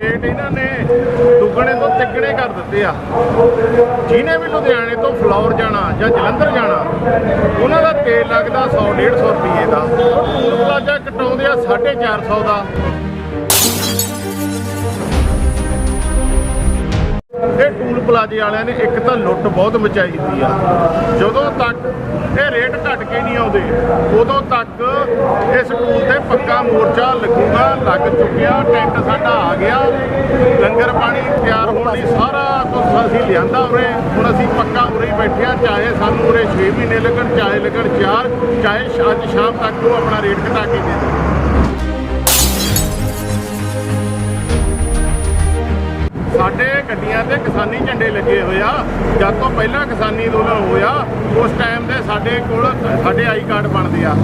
Rate ਇਹਨਾਂ ਨੇ ਦੁੱਗਣੇ ਤੋਂ ਤਿੱਗਣੇ ਕਰ ਦਿੱਤੇ ਆ। ਜਿਹਨੇ ਵੀ ਲੁਧਿਆਣੇ ਤੋਂ ਫਲੌਰ ਜਾਣਾ ਜਾਂ ਜਲੰਧਰ ਜਾਣਾ, ਉਹਨਾਂ ਦਾ ਤੇਲ ਲੱਗਦਾ 100 150 ਰੁਪਏ ਦਾ। ਪਲਾਜ਼ਾ ਕਟਾਉਂਦੇ ਆ 450 ਦਾ। ਇਹ ਟੂਲ ਪਲਾਜ਼ੇ ਵਾਲਿਆਂ ਨੇ ਇੱਕ ਤਾਂ ਲੁੱਟ ਬਹੁਤ ਮਚਾਈ ਦੀ ਆ। ਜਦੋਂ ਤੱਕ ਇਹ ਰੇਟ ਘਟ ਕੇ ਨਹੀਂ ਆਉਂਦੇ, ਉਦੋਂ ਤੱਕ ਇਸ ਟੂਲ ਤੇ ਪੱਕਾ ਮੋਰਚਾ ਲੱਗੂਗਾ, ਲੱਗ ਚੁੱਕਿਆ, ਟੈਂਟ ਸਾਡਾ ਆ ਗਿਆ। ਲੰਗਰ ਪਾਣੀ ਤਿਆਰ ਹੋਣ ਲਈ ਸਾਰਾ ਕੁਝ ਅਸੀਂ ਲਿਆਂਦਾ ਉਰੇ, ਹੁਣ ਅਸੀਂ ਪੱਕਾ ਉਰੇ ਹੀ ਬੈਠੇ ਆ ਚਾਹੇ ਸਾਨੂੰ ਉਰੇ 6 ਮਹੀਨੇ ਲੱਗਣ, ਚਾਹੇ ਲੱਗਣ 4 ਚਾਹੇ ਅੱਜ ਸ਼ਾਮ ਤੱਕ ਉਹ ਆਪਣਾ ਰੇਟ ਘਟਾ ਕੇ ਦੇ ਦੇਣ। ਸਾਡੇ ਗੱਡੀਆਂ ਤੇ ਕਿਸਾਨੀ ਝੰਡੇ ਲੱਗੇ ਹੋਏ ਆ। ਜਦ ਤੋਂ ਪਹਿਲਾਂ ਕਿਸਾਨੀ ਅੰਦੋਲਨ ਹੋਇਆ ਉਸ ਟਾਈਮ ਤੇ ਸਾਡੇ ਕੋਲ ਸਾਡੇ ਆਈ ਕਾਰਡ ਬਣਦੇ ਆ।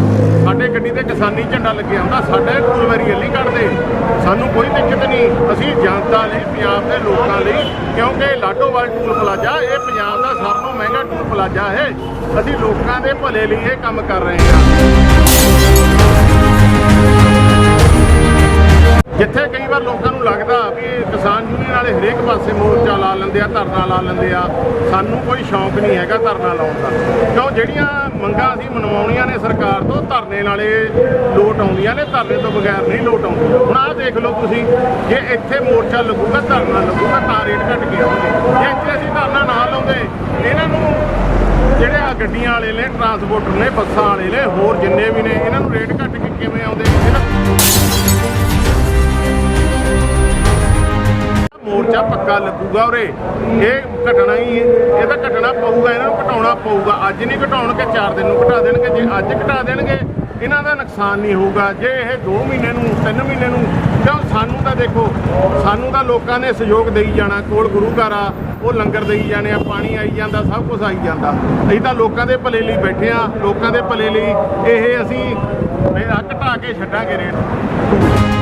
ਸਾਡੇ ਗੱਡੀ ਤੇ ਕਿਸਾਨੀ ਝੰਡਾ ਲੱਗਿਆ ਹੁੰਦਾ, ਸਾਡੇ ਕੋਈ ਵਾਰੀ ਨਹੀਂ ਕੱਢਦੇ। ਸਾਨੂੰ ਕੋਈ ਦਿੱਕਤ ਨਹੀਂ। ਅਸੀਂ ਜਨਤਾ ਲਈ, ਪੰਜਾਬ ਦੇ ਲੋਕਾਂ ਲਈ, ਕਿਉਂਕਿ ਲਾਡੋਵਾਲ ਟੂਲ ਪਲਾਜ਼ਾ, ਇਹ ਪੰਜਾਬ ਦਾ ਸਭ ਤੋਂ ਮਹਿੰਗਾ ਟੂਲ ਪਲਾਜ਼ਾ ਹੈ। ਅਸੀਂ ਲੋਕਾਂ ਦੇ ਭਲੇ ਲਈ ਇਹ ਕੰਮ ਕਰ ਰਹੇ ਹਾਂ। ਕਿਸਾਨ ਹਰੇਕ ਪਾਸੇ ਮੋਰਚਾ ਲਾ ਲੈਂਦੇ ਆ, ਧਰਨਾ ਲਾ ਲੈਂਦੇ ਆ। ਸਾਨੂੰ ਕੋਈ ਸ਼ੌਂਕ ਨਹੀਂ ਹੈਗਾ ਧਰਨਾ ਲਾਉਣ ਦਾ। ਕਿਉਂ? ਜਿਹੜੀਆਂ ਮੰਗਾਂ ਅਸੀਂ ਮਨਵਾਉਣੀਆਂ ਨੇ ਸਰਕਾਰ ਤੋਂ, ਧਰਨੇ ਨਾਲੇ ਲੋਟ ਆਉਂਦੀਆਂ ਨੇ, ਧਰਨੇ ਤੋਂ ਬਗੈਰ ਨਹੀਂ ਲੋਟ ਆਉਂਦੀ। ਹੁਣ ਆਹ ਦੇਖ ਲਓ ਤੁਸੀਂ, ਜੇ ਇੱਥੇ ਮੋਰਚਾ ਲੱਗੂਗਾ, ਧਰਨਾ ਲੱਗੂਗਾ, ਤਾਂ ਰੇਟ ਘਟ ਕੇ ਆਉਣਗੇ। ਜੇ ਇੱਥੇ ਅਸੀਂ ਧਰਨਾ ਨਾ ਲਾਉਂਦੇ, ਇਹਨਾਂ ਨੂੰ ਜਿਹੜੇ ਆ ਗੱਡੀਆਂ ਵਾਲੇ ਨੇ, ਟਰਾਂਸਪੋਰਟਰ ਨੇ, ਬੱਸਾਂ ਵਾਲੇ ਨੇ, ਹੋਰ ਜਿੰਨੇ ਵੀ ਨੇ, ਇਹਨਾਂ ਨੂੰ ਰੇਟ ਘਟ ਕੇ ਕਿਵੇਂ ਆਉਂਦੇ? ਮੋਰਚਾ ਪੱਕਾ ਲੱਗੂਗਾ ਉਰੇ। ਇਹ ਘਟਣਾ ਹੀ ਇਹ ਤਾਂ ਘਟਣਾ ਪਊਗਾ, ਇਹਨਾਂ ਨੂੰ ਘਟਾਉਣਾ ਪਊਗਾ। ਅੱਜ ਨਹੀਂ ਘਟਾਉਣਗੇ 4 ਦਿਨ ਨੂੰ ਘਟਾ ਦੇਣਗੇ। ਜੇ ਅੱਜ ਘਟਾ ਦੇਣਗੇ, ਇਹਨਾਂ ਦਾ ਨੁਕਸਾਨ ਨਹੀਂ ਹੋਊਗਾ। ਜੇ ਇਹ 2 ਮਹੀਨੇ ਨੂੰ 3 ਮਹੀਨੇ ਨੂੰ ਕਿਉਂ ਸਾਨੂੰ ਤਾਂ ਦੇਖੋ, ਸਾਨੂੰ ਤਾਂ ਲੋਕਾਂ ਨੇ ਸਹਿਯੋਗ ਦੇਈ ਜਾਣਾ, ਕੋਲ ਗੁਰੂ ਘਰ ਆ, ਉਹ ਲੰਗਰ ਦੇਈ ਜਾਣੇ ਆ, ਪਾਣੀ ਆਈ ਜਾਂਦਾ, ਸਭ ਕੁਝ ਆਈ ਜਾਂਦਾ। ਅਸੀਂ ਤਾਂ ਲੋਕਾਂ ਦੇ ਭਲੇ ਲਈ ਬੈਠੇ ਆ, ਲੋਕਾਂ ਦੇ ਭਲੇ ਲਈ ਇਹ ਅਸੀਂ ਘਟਾ ਕੇ ਛੱਡਾਂਗੇ ਰੇਟ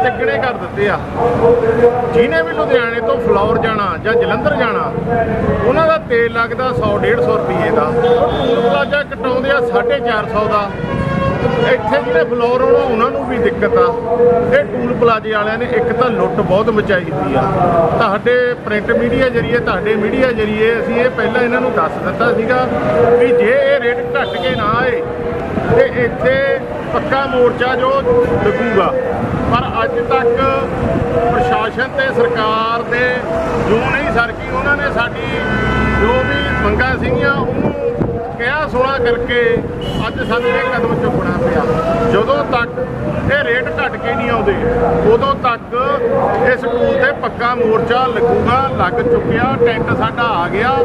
ਦੁੱਗਣੇ ਕਰ ਦਿੱਤੇ ਆ। ਜਿਹਨੇ ਵੀ ਲੁਧਿਆਣੇ ਤੋਂ ਫਲੌਰ ਜਾਣਾ ਜਾਂ ਜਲੰਧਰ ਜਾਣਾ, ਉਹਨਾਂ ਦਾ ਤੇਲ ਲੱਗਦਾ 100 150 ਰੁਪਏ ਦਾ। ਟੂਲ ਪਲਾਜ਼ਾ ਕਟਾਉਂਦੇ ਆ 450 ਦਾ। ਇੱਥੇ ਜਿਹੜੇ ਫਲੋਰ ਹੋਣਾ ਉਹਨਾਂ ਨੂੰ ਵੀ ਦਿੱਕਤ ਆ। ਇਹ ਟੂਲ ਪਲਾਜ਼ੇ ਵਾਲਿਆਂ ਨੇ ਇੱਕ ਤਾਂ ਲੁੱਟ ਬਹੁਤ ਮਚਾਈ ਦੀ ਆ। ਤੁਹਾਡੇ ਪ੍ਰਿੰਟ ਮੀਡੀਆ ਜਰੀਏ, ਤੁਹਾਡੇ ਮੀਡੀਆ ਜਰੀਏ ਅਸੀਂ ਇਹ ਪਹਿਲਾਂ ਇਹਨਾਂ ਨੂੰ ਦੱਸ ਦਿੱਤਾ ਸੀਗਾ ਵੀ ਜੇ ਇਹ ਰੇਟ ਘਟ ਕੇ ਨਾ ਆਏ, ਤੇ ਇੱਥੇ ਪੱਕਾ ਮੋਰਚਾ ਜੋ ਲੱਗੂਗਾ। ਪਰ ਅੱਜ ਤੱਕ ਪ੍ਰਸ਼ਾਸਨ ਤੇ ਸਰਕਾਰ ਦੇ ਜੂ ਨਹੀਂ ਸਰਕੀ ਉਹਨਾਂ ਨੇ ਸਾਡੀ ਜੋ ਵੀ ਮੰਗਾਂ ਸੀਗੀਆਂ, ਉਹਨੂੰ ਸੁਣਾ ਕਰਕੇ ਅੱਜ ਸਾਨੂੰ ਇਹ ਕਦਮ ਚੁੱਕਣਾ ਪਿਆ। ਜਦੋਂ ਤੱਕ ਇਹ ਰੇਟ ਘਟ ਕੇ ਨਹੀਂ ਆਉਂਦੇ, ਉਦੋਂ ਤੱਕ ਇਸ ਸਕੂਲ ਤੇ ਪੱਕਾ ਮੋਰਚਾ ਲੱਗੂਗਾ, ਲੱਗ ਚੁੱਕਿਆ, ਟੈਂਟ ਸਾਡਾ ਆ ਗਿਆ।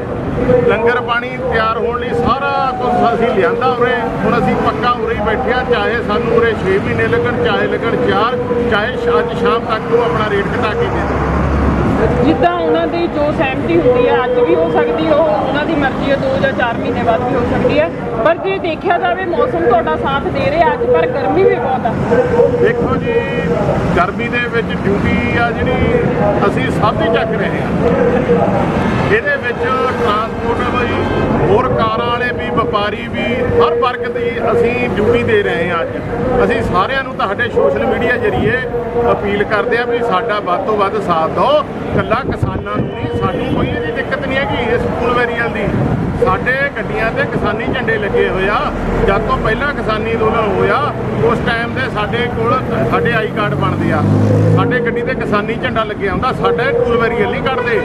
ਲੰਗਰ ਪਾਣੀ ਤਿਆਰ ਹੋਣ ਲਈ ਸਾਰਾ ਕੁਝ ਅਸੀਂ ਲਿਆਂਦਾ ਉਰੇ। ਹੁਣ ਅਸੀਂ ਪੱਕਾ ਉਰੇ ਹੀ ਬੈਠੇ ਚਾਹੇ ਸਾਨੂੰ ਉਰੇ 6 ਮਹੀਨੇ ਲੱਗਣ, ਚਾਹੇ ਲੱਗਣ 4 ਚਾਹੇ ਸ਼- ਅੱਜ ਸ਼ਾਮ ਤੱਕ ਉਹ ਆਪਣਾ ਰੇਟ ਘਟਾ ਕੇ ਦੇ ਦੇਣ। ਜਿੱਦਾਂ ਉਹਨਾਂ ਦੀ ਜੋ ਸਹਿਮਤੀ ਹੁੰਦੀ ਹੈ ਅੱਜ ਵੀ ਹੋ ਸਕਦੀ ਉਹ ਉਹਨਾਂ ਦੀ ਮਰਜ਼ੀ ਹੈ 2 ਜਾਂ 4 ਮਹੀਨੇ ਬਾਅਦ ਵੀ ਹੋ ਸਕਦੀ ਹੈ ਪਰ ਜੇ ਦੇਖਿਆ ਜਾਵੇ, ਮੌਸਮ ਤੁਹਾਡਾ ਸਾਥ ਦੇ ਰਿਹਾ ਅੱਜ, ਪਰ ਗਰਮੀ ਵੀ ਬਹੁਤ ਆ। ਦੇਖੋ ਜੀ, ਗਰਮੀ ਦੇ ਵਿੱਚ ਡਿਊਟੀ ਆ ਜਿਹੜੀ ਅਸੀਂ ਸਭ ਹੀ ਚੱਕ ਰਹੇ ਹਾਂ ਇਹਦੇ ਵਿੱਚ ਟਰਾਂਸਪੋਰਟ ਲਈ ਹੋਰ ਕਾਰਾਂ ਵਾਲੇ ਵੀ ਵਪਾਰੀ ਵੀ ਹਰ ਵਰਗ ਦੀ ਅਸੀਂ ਡਿਊਟੀ ਦੇ ਰਹੇ ਹਾਂ ਅੱਜ। ਅਸੀਂ ਸਾਰਿਆਂ ਨੂੰ ਤੁਹਾਡੇ ਸੋਸ਼ਲ ਮੀਡੀਆ ਜਰੀਏ ਅਪੀਲ ਕਰਦੇ ਆ ਵੀ ਸਾਡਾ ਵੱਧ ਤੋਂ ਵੱਧ ਸਾਥ ਦਿਓ। ਕੱਲਾ ਕਿਸਾਨਾਂ ਨੂੰ ਨਹੀਂ, ਸਾਨੂੰ ਕੋਈ ਹੈਗੀ ਇਸ ਸਕੂਲ ਦੀ ਸਾਡੇ ਗੱਡੀਆਂ ਤੇ ਕਿਸਾਨੀ ਝੰਡੇ ਲੱਗੇ ਹੋਏ ਆ। ਜਦ ਤੋਂ ਪਹਿਲਾਂ ਕਿਸਾਨੀ ਅੰਦੋਲਨ ਹੋਇਆ ਉਸ ਟਾਈਮ ਤੇ ਸਾਡੇ ਕੋਲ ਸਾਡੇ ਆਈ ਕਾਰਡ ਬਣਦੇ ਆ। ਸਾਡੇ ਗੱਡੀ ਤੇ ਕਿਸਾਨੀ ਝੰਡਾ ਲੱਗਿਆ ਹੁੰਦਾ, ਸਾਡੇ ਟੂਲ ਵੈਰੀਅਲ ਨਹੀਂ ਕੱਢਦੇ।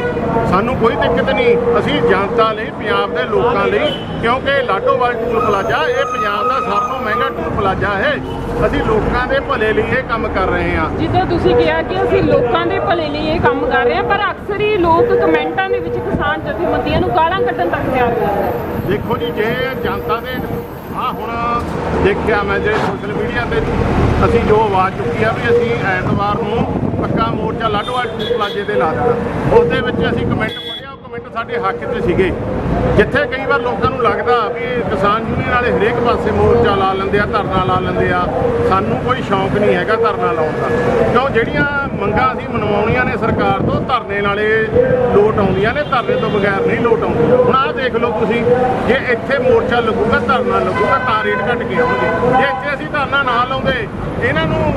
ਸਾਨੂੰ ਕੋਈ ਦਿੱਕਤ ਨਹੀਂ। ਅਸੀਂ ਜਨਤਾ ਲਈ, ਪੰਜਾਬ ਦੇ ਲੋਕਾਂ ਲਈ, ਕਿਉਂਕਿ ਲਾਡੋਵਾਲ ਟੂਲ ਪਲਾਜ਼ਾ, ਇਹ ਪੰਜਾਬ ਦਾ ਸਭ ਤੋਂ ਮਹਿੰਗਾ ਟੂਲ ਪਲਾਜ਼ਾ ਹੈ। ਅਸੀਂ ਲੋਕਾਂ ਦੇ ਭਲੇ ਲਈ ਇਹ ਕੰਮ ਕਰ ਰਹੇ ਹਾਂ। ਜਿੱਦਾਂ ਤੁਸੀਂ ਕਿਹਾ ਕਿ ਅਸੀਂ ਲੋਕਾਂ ਦੇ ਭਲੇ ਲਈ ਇਹ ਕੰਮ ਕਰ ਰਹੇ ਹਾਂ ਪਰ ਅਕਸਰ ਹੀ ਲੋਕ ਕਮੈਂਟਾਂ ਦੇ ਵਿੱਚ ਕਿਸਾਨ ਜਥੇਬੰਦੀਆਂ ਨੂੰ ਗਾਲਾਂ ਕੱਢਣ ਤੱਕ ਤਿਆਰ ਨੇ। ਦੇਖੋ ਜੀ ਜੇ ਜਨਤਾ ਦੇ ਆ ਹੁਣ ਦੇਖਿਆ ਮੈਂ ਜਿਹੜੇ ਸੋਸ਼ਲ ਮੀਡੀਆ ਤੇ ਅਸੀਂ ਜੋ ਆਵਾਜ਼ ਚੁੱਕੀ ਆ ਵੀ ਅਸੀਂ ਐਤਵਾਰ ਨੂੰ ਮੋਰਚਾ ਲਾਡੋਵਾਲ ਟੂ ਪਲਾਜੇ ਤੇ ਲਾ ਦੇਣਾ ਉਸ ਦੇ ਵਿੱਚ ਅਸੀਂ ਕਮੈਂਟ ਪੜਿਆ ਉਹ ਕਮੈਂਟ ਸਾਡੇ ਹੱਕ 'ਚ ਸੀਗੇ। ਜਿੱਥੇ ਕਈ ਵਾਰ ਲੋਕਾਂ ਨੂੰ ਲੱਗਦਾ ਵੀ ਕਿਸਾਨ ਯੂਨੀਅਨ ਵਾਲੇ ਹਰੇਕ ਪਾਸੇ ਮੋਰਚਾ ਲਾ ਲੈਂਦੇ ਆ, ਧਰਨਾ ਲਾ ਲੈਂਦੇ ਆ। ਸਾਨੂੰ ਕੋਈ ਸ਼ੌਂਕ ਨਹੀਂ ਹੈਗਾ ਧਰਨਾ ਲਾਉਣ ਦਾ। ਕਿਉਂ? ਜਿਹੜੀਆਂ ਮੰਗਾਂ ਅਸੀਂ ਮਨਵਾਉਣੀਆਂ ਨੇ ਸਰਕਾਰ ਤੋਂ, ਧਰਨੇ ਨਾਲੇ ਲੋਟ ਆਉਂਦੀਆਂ ਨੇ, ਧਰਨੇ ਤੋਂ ਬਗੈਰ ਨਹੀਂ ਲੋਟ ਆਉਂਦੀ। ਹੁਣ ਆਹ ਦੇਖ ਲਓ ਤੁਸੀਂ, ਜੇ ਇੱਥੇ ਮੋਰਚਾ ਲੱਗੂਗਾ, ਧਰਨਾ ਲੱਗੂਗਾ, ਤਾਂ ਰੇਟ ਘਟ ਕੇ ਆਉਣਗੇ। ਜੇ ਇੱਥੇ ਅਸੀਂ ਧਰਨਾ ਨਾ ਲਾਉਂਦੇ, ਇਹਨਾਂ ਨੂੰ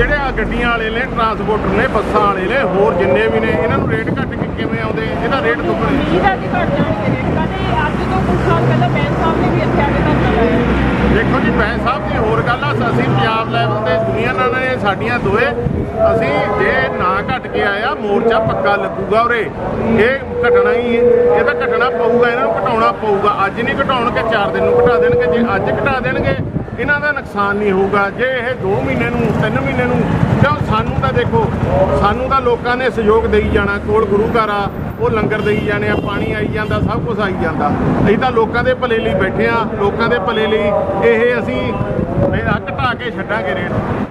ਜਿਹੜੇ ਆ ਗੱਡੀਆਂ ਵਾਲੇ ਨੇ ਟਰਾਂਸਪੋਰਟਰ ਨੇ ਬੱਸਾਂ ਵਾਲੇ ਨੇ ਹੋਰ ਜਿੰਨੇ ਵੀ ਨੇ ਇਹਨਾਂ ਨੂੰ ਰੇਟ ਘੱਟ ਕੇ ਕਿਵੇਂ ਆਉਂਦੇ? ਇਹਦਾ ਰੇਟ ਦੁੱਗਣਾ ਹੈ ਕਿ ਘਟ ਜਾਣਗੇ ਰੇਟ ਕਦੇ ਅੱਜ ਤੋਂ ਕੁਝ ਸਾਲ ਪਹਿਲਾਂ ਬੈਂਕ ਸਾਹਿਬ ਨੇ ਵੀ ਇੱਥੇ ਆ ਕੇ ਧਰਨਾ ਲਾਇਆ। ਦੇਖੋ ਜੀ ਬੈਂਸ ਸਾਹਿਬ ਦੀ ਹੋਰ ਗੱਲ ਆ ਅਸੀਂ ਪੰਜਾਬ ਲੈਵਲ ਤੇ ਦੁਨੀਆ ਨਾਲ ਨੇ ਸਾਡੀਆਂ ਦੋਏ ਅਸੀਂ ਜੇ ਨਾ ਘਟ ਕੇ ਆਇਆ ਮੋਰਚਾ ਪੱਕਾ ਲੱਗੂਗਾ ਉਰੇ। ਇਹ ਘਟਣਾ ਹੀ ਇਹਦਾ ਘਟਣਾ ਪਊਗਾ ਇਹਨਾਂ ਨੂੰ ਘਟਾਉਣਾ ਪਊਗਾ। ਅੱਜ ਨਹੀਂ ਘਟਾਉਣਗੇ 4 ਦਿਨ ਨੂੰ ਘਟਾ ਦੇਣਗੇ ਜੇ ਅੱਜ ਘਟਾ ਦੇਣਗੇ ਇਹਨਾਂ ਦਾ ਨੁਕਸਾਨ ਨਹੀਂ ਹੋਊਗਾ। ਜੇ ਇਹ 2 ਮਹੀਨੇ ਨੂੰ 3 ਮਹੀਨੇ ਨੂੰ ਕਿਉਂ ਸਾਨੂੰ ਤਾਂ ਦੇਖੋ, ਸਾਨੂੰ ਤਾਂ ਲੋਕਾਂ ਨੇ ਸਹਿਯੋਗ ਦੇਈ ਜਾਣਾ, ਕੋਲ ਗੁਰੂ ਘਰ ਆ, ਉਹ ਲੰਗਰ ਦੇਈ ਜਾਣੇ ਆ, ਪਾਣੀ ਆਈ ਜਾਂਦਾ, ਸਭ ਕੁਝ ਆਈ ਜਾਂਦਾ। ਅਸੀਂ ਤਾਂ ਲੋਕਾਂ ਦੇ ਭਲੇ ਲਈ ਬੈਠੇ ਆ, ਲੋਕਾਂ ਦੇ ਭਲੇ ਲਈ ਇਹ ਅਸੀਂ ਇਹ ਘਟਾ ਕੇ ਛੱਡਾਂਗੇ ਰੇਟ